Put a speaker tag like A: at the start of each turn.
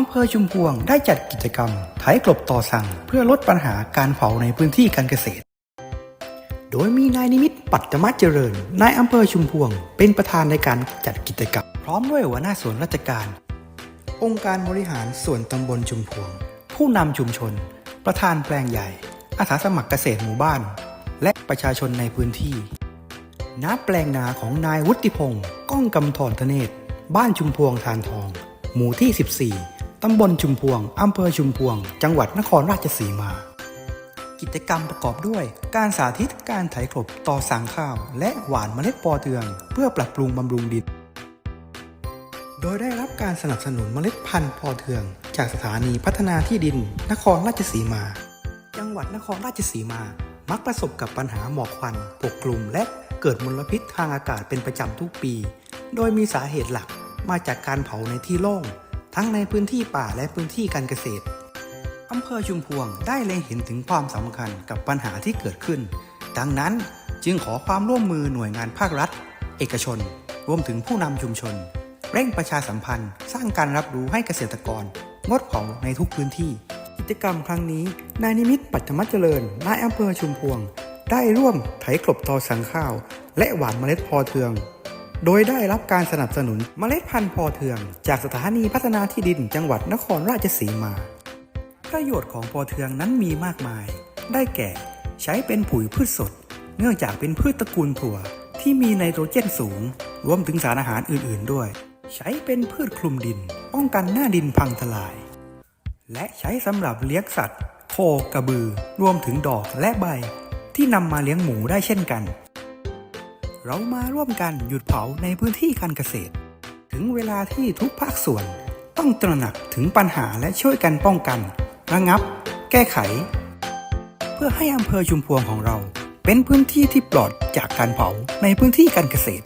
A: อำเภอชุมพวงได้จัดกิจกรรมไถกลบต่อสั่ง เพื่อลดปัญหาการเผาในพื้นที่การเกษตร โดยมีนายนิมิตปัตตมเจริญ นายอำเภอชุมพวง เป็นประธานในการจัดกิจกรรม พร้อมด้วยหัวหน้าส่วนราชการ องค์การบริหารส่วนตำบลชุมพวง ผู้นำชุมชน ประธานแปลงใหญ่ อาสาสมัครเกษตรหมู่บ้าน และประชาชนในพื้นที่ณแปลงนาของนายวุฒิพงศ์ก้องกำธรทเนศบ้านชุมพวงทานทอง หมู่ที่ 14 ตำบลชุมพวง อำเภอชุมพวง จังหวัดนครราชสีมา กิจกรรมประกอบด้วย การสาธิตการไถกลบต่อสางข้าว และหว่านเมล็ดปอเทือง เพื่อปรับปรุงบำรุงดิน โดยได้รับการสนับสนุนเมล็ดพันธุ์พอเทือง จากสถานีพัฒนาที่ดิน นครราชสีมา จังหวัดนครราชสีมา มักประสบกับปัญหาหมอกควันปกคลุมและเกิดมลพิษทางอากาศเป็นประจำทุกปี โดยมีสาเหตุหลักมาจากการเผาในที่โล่ง ทั้งในพื้นที่ป่าและพื้นที่การเกษตรอำเภอชุมพวงได้เล็งเห็นถึงความสำคัญกับปัญหาที่เกิดขึ้น ดังนั้นจึงขอความร่วมมือหน่วยงานภาครัฐ เอกชน รวมถึงผู้นำชุมชน เร่งประชาสัมพันธ์ สร้างการรับรู้ให้เกษตรกร งดเผาในทุกพื้นที่ กิจกรรมครั้งนี้ นายนิมิตรปัตมเจริญนายอำเภอชุมพวง ได้ร่วมไถกลบตอสังข้าว และหว่านเมล็ดพอเทือง โดยได้รับการสนับสนุนเมล็ดพันธุ์พอเทือง จากสถานีพัฒนาที่ดินจังหวัดนครราชสีมา ประโยชน์ของปอเทืองนั้นมีมากมาย ได้แก่ ใช้เป็นปุ๋ยพืชสด เนื่องจากเป็นพืชตระกูลถั่ว ที่มีไนโตรเจนสูง รวมถึงสารอาหารอื่นๆด้วย ใช้เป็นพืชคลุมดิน ป้องกันหน้าดินพังทลาย และใช้สำหรับเลี้ยงสัตว์ โคกระบือ รวมถึงดอกและใบ ที่นำมาเลี้ยงหมูได้เช่นกัน เรามาร่วมกันหยุดเผาในพื้นที่การเกษตร ถึงเวลาที่ทุกภาคส่วนต้องตระหนักถึงปัญหาและช่วยกันป้องกัน ระงับ แก้ไข เพื่อให้อำเภอชุมพวงของเรา เป็นพื้นที่ที่ปลอดจากการเผาในพื้นที่การเกษตร